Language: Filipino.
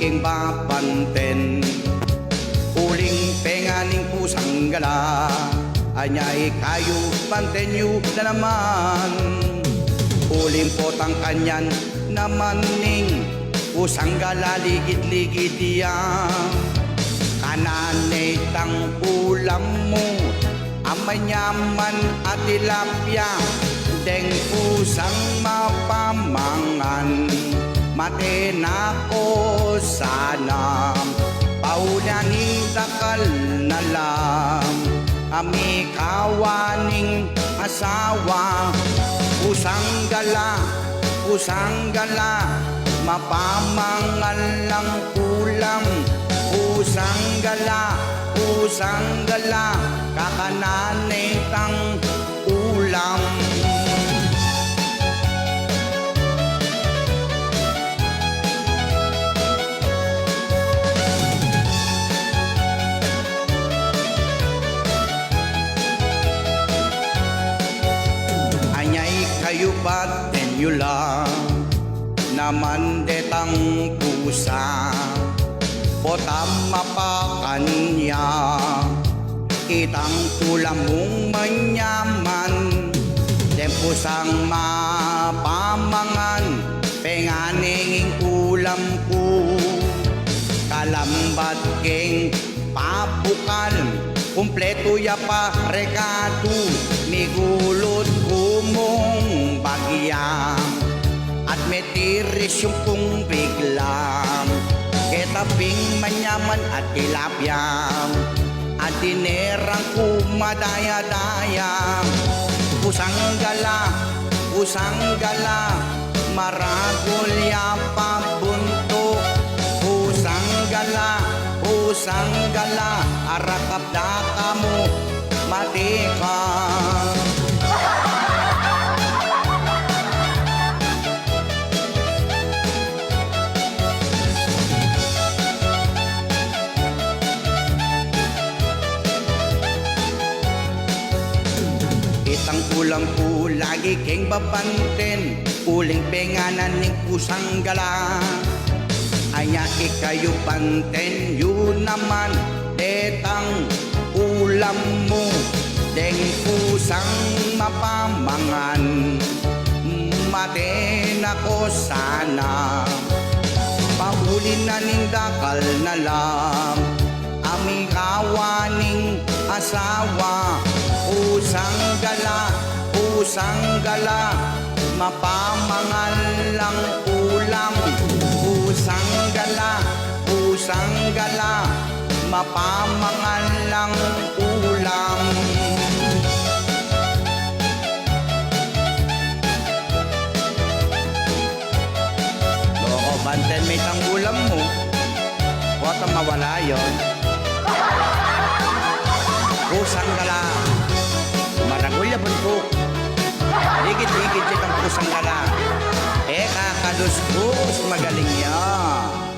iking bapanten Uling penganing pusang gala Anyay kayo pantenyo na naman. Uling potang kanyan naman ning Pusang gala ligid-ligid yan. Kananay tang ulam mo Amanyaman at tilapia Deng pusang Mate na ko sana Paulangi dakal na lang. Ami kawaning asawa Pusang gala, pusang gala. Mapamangal lang ulam Pusang gala, pusang gala. Kakananay tang ulam Tenyo lang. Naman detang pusa. Potam mapakanya Kitang ulam mong manyaman. Tempusang mapamangan. Penganinging ulam ko. Kalambat king papukal Kumpleto ya pa rekado Migulot kumong bagyang At metiris yung kung biglang Ketaping manyaman at tilapyang At dinerang kumadaya-daya Pusang gala, pusang gala Maragol ya pusang gala Arakap daka mo, matika Itang ulam po lagi keng babanten Uling penganan ning pusang gala Anya ikayo panten yun naman Detang ulam mo Deng pusang mapamangan. Maten ako sana Pahuli na ning dakal na lang Aming kawaning asawa Pusang gala, pusang gala. Mapamangal lang ulam Mapamangal lang ulam Loko, banten may tanggulam mo. Huwag mawala yon. Pusang gala. Maragulya buntok. Ligid-ligid kitang pusang gala. Eh, kakadus magaling yan.